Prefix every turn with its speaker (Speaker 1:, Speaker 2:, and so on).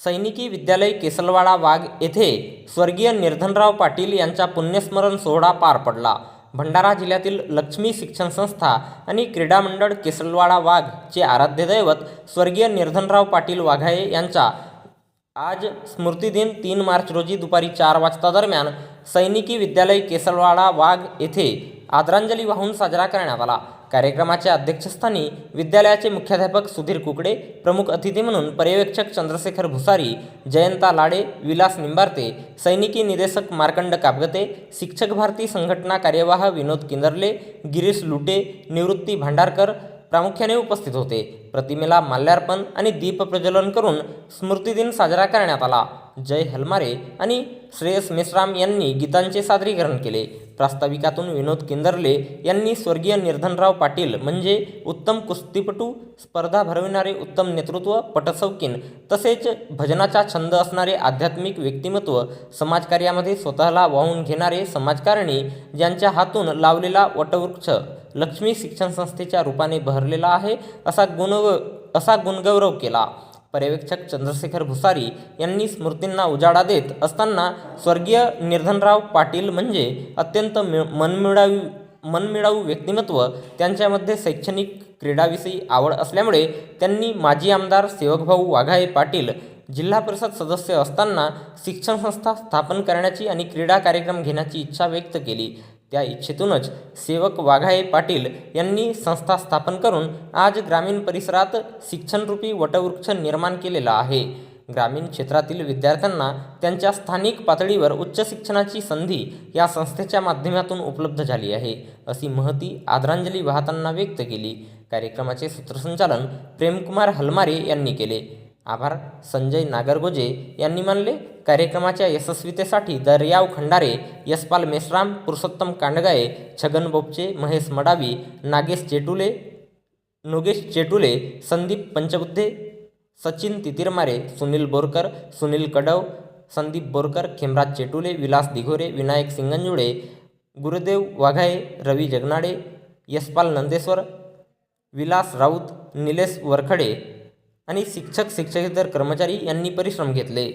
Speaker 1: सैनिकी विद्यालय केसलवाडा वाघ येथे स्वर्गीय निर्धनराव पाटील यांचा पुण्यस्मरण सोहळा पार पडला. भंडारा जिल्ह्यातील लक्ष्मी शिक्षण संस्था आणि क्रीडा मंडळ केसलवाडा वाघ चे आराध्य दैवत स्वर्गीय निर्धनराव पाटील वाघाये यांचा आज स्मृतिदिन तीन मार्च रोजी दुपारी चार वाजता दरम्यान सैनिकी विद्यालय केसलवाडा वाघ येथे आदरांजली वाहून साजरा करण्यात आला. कार्यक्रमाच्या अध्यक्षस्थानी विद्यालयाचे मुख्याध्यापक सुधीर कुकडे प्रमुख अतिथी म्हणून पर्यवेक्षक चंद्रशेखर भुसारी जयंता लाडे विलास निंबारते सैनिकी निदेशक मार्कंड कापगते शिक्षक भारती संघटना कार्यवाह विनोद किंदरले गिरीश लुटे निवृत्ती भांडारकर प्रामुख्याने उपस्थित होते. प्रतिमेला माल्यार्पण आणि दीपप्रज्वलन करून स्मृतिदिन साजरा करण्यात आला. जय हलमारे आणि श्रेयस मेश्राम यांनी गीतांचे सादरीकरण केले. प्रास्ताविकातून विनोद किंदरले यांनी स्वर्गीय निर्धनराव पाटील म्हणजे उत्तम कुस्तीपटू स्पर्धा भरविणारे उत्तम नेतृत्व पटसौकीन तसेच भजनाचा छंद असणारे आध्यात्मिक व्यक्तिमत्व समाजकार्यामध्ये स्वतःला वाहून घेणारे समाजकारणी ज्यांच्या हातून लावलेला वटवृक्ष लक्ष्मी शिक्षण संस्थेच्या रूपाने बहरलेला आहे असा गुणव असा गुणगौरव केला. पर्यवेक्षक चंद्रशेखर भुसारी यांनी स्मृतींना उजाळा देत असताना स्वर्गीय निर्धनराव पाटील म्हणजे अत्यंत मि मनमिळावी मनमिळावू व्यक्तिमत्व त्यांच्यामध्ये शैक्षणिक क्रीडाविषयी आवड असल्यामुळे त्यांनी माजी आमदार सेवकभाऊ वाघाई पाटील जिल्हा परिषद सदस्य असताना शिक्षण संस्था स्थापन करण्याची आणि क्रीडा कार्यक्रम घेण्याची इच्छा व्यक्त केली. त्या इच्छेतूनच सेवक वाघाये पाटील यांनी संस्था स्थापन करून आज ग्रामीण परिसरात शिक्षणरूपी वटवृक्ष निर्माण केलेला आहे. ग्रामीण क्षेत्रातील विद्यार्थ्यांना त्यांच्या स्थानिक पातळीवर उच्च शिक्षणाची संधी या संस्थेच्या माध्यमातून उपलब्ध झाली आहे अशी महती आदरांजली वाहताना व्यक्त केली. कार्यक्रमाचे सूत्रसंचालन प्रेमकुमार हलमारे यांनी केले. आभार संजय नागरगोजे यांनी मानले. कार्यक्रमाच्या यशस्वीतेसाठी दर्याव खंडारे यशपाल मेश्राम पुरुषोत्तम कांडगाये छगन बोपचे महेश मडावी नागेश चेटुले नोगेश चेटुले संदीप पंचबुद्धे सचिन तितिरमारे सुनील बोरकर सुनील कडव संदीप बोरकर खेमराज चेटुले विलास दिघोरे विनायक सिंगंजुडे गुरुदेव वाघाये रवी जगनाडे यशपाल नंदेश्वर विलास राऊत निलेश वरखडे आणि शिक्षक शिक्षकेतर कर्मचारी यांनी परिश्रम घेतले.